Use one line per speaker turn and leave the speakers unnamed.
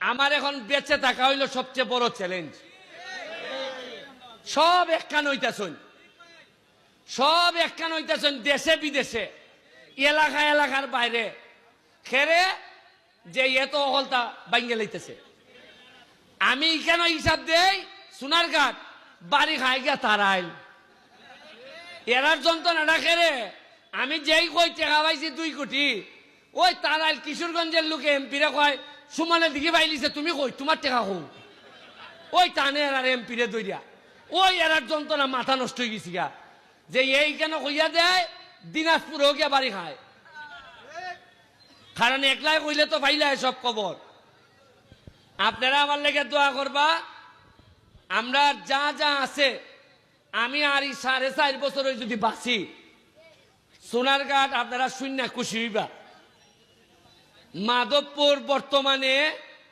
আমার এখন বেঁচে থাকা হইল সবচেয়ে বড় চ্যালেঞ্জ সব একখান হইতাছন। সব একখান হইতাছন দেশে, বিদেশে। এলাকা, এলাকার বাইরে। খেরে যে এত অহলতা বাইঙ্গে লইতেছে। আমি কেন হিসাব দেই? সোনারঘাট, বাড়ি খাই গিয়া তারাইল। এরার যন্ত্রণাটা খেরে আমি যেই কই টেকা পাইছি দুই কোটি, ওই তারাইল কিশোরগঞ্জের লোকে এমপিরে কয় সুমনের দিকে বাইলিছে, তুমি কই? তোমার টেকা হো ওই টানে এরার এমপিরে দইরা ওই এরার যন্ত্রণা মাথা নষ্ট হয়ে গেছি গা। যে এই কেন কইয়া দেয় দিনাজপুরেও গিয়া বাড়ি খায়। কারণ একলাই কইলে তো পাইলাই সব খবর আপনারা আমার লেগে দোয়া করবা। আমরা যা যা আছে, আমি আর এই সাড়ে চার বছরে যদি বাঁচি, সোনারঘাট আপনারা শূন্য খুশি হইবা। মাধবপুর বর্তমানে